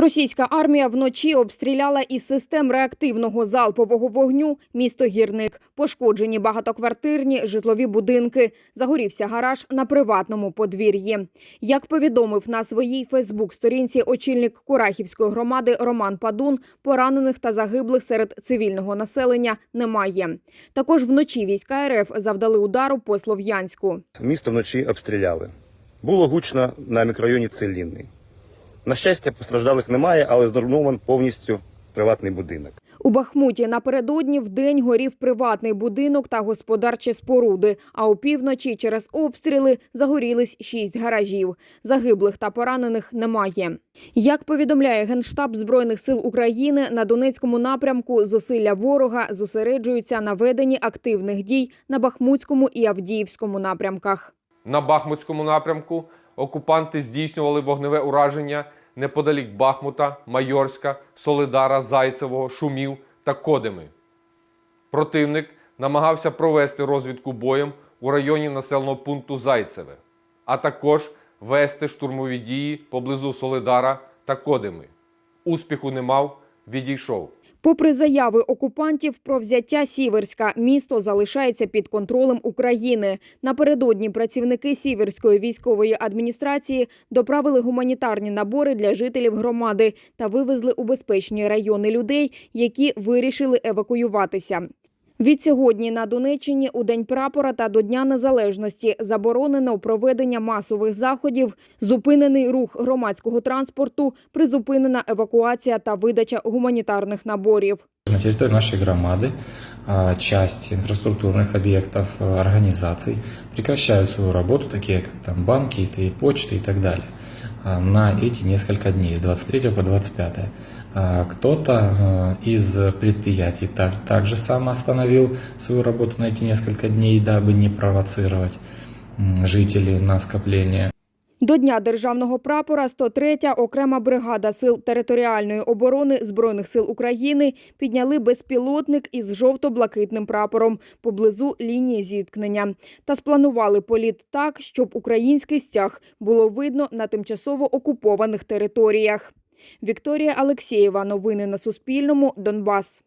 Російська армія вночі обстріляла із систем реактивного залпового вогню місто Гірник. Пошкоджені багатоквартирні житлові будинки. Загорівся гараж на приватному подвір'ї. Як повідомив на своїй Фейсбук-сторінці очільник Курахівської громади Роман Падун, поранених та загиблих серед цивільного населення немає. Також вночі війська РФ завдали удару по Слов'янську. Місто вночі обстріляли. Було гучно на мікрорайоні Целінний. На щастя, постраждалих немає, але зруйнований повністю приватний будинок. У Бахмуті напередодні вдень горів приватний будинок та господарчі споруди. А опівночі через обстріли загорілись шість гаражів. Загиблих та поранених немає. Як повідомляє Генштаб Збройних сил України, на Донецькому напрямку зусилля ворога зосереджуються на веденні активних дій на Бахмутському і Авдіївському напрямках. На Бахмутському напрямку окупанти здійснювали вогневе ураження неподалік Бахмута, Майорська, Солидара, Зайцевого, Шумів та Кодими. Противник намагався провести розвідку боєм у районі населеного пункту Зайцеве, а також вести штурмові дії поблизу Солидара та Кодими. Успіху не мав, відійшов. Попри заяви окупантів про взяття Сіверська, місто залишається під контролем України. Напередодні працівники Сіверської військової адміністрації доправили гуманітарні набори для жителів громади та вивезли у безпечні райони людей, які вирішили евакуюватися. Відсьогодні на Донеччині у День прапора та до Дня Незалежності заборонено проведення масових заходів, зупинений рух громадського транспорту, призупинена евакуація та видача гуманітарних наборів. На территории нашей громады а, часть инфраструктурных объектов, а, организаций прекращают свою работу, такие как там банки, и почты и так далее, а, На эти несколько дней, с 23 по 25. А, Кто-то а, из предприятий так, также сам остановил свою работу на эти несколько дней, дабы не провоцировать жителей на скопление. До Дня державного прапора 103-я окрема бригада сил територіальної оборони Збройних сил України підняли безпілотник із жовто-блакитним прапором поблизу лінії зіткнення та спланували політ так, щоб український стяг було видно на тимчасово окупованих територіях. Вікторія Алексєєва. Новини на Суспільному. Донбас.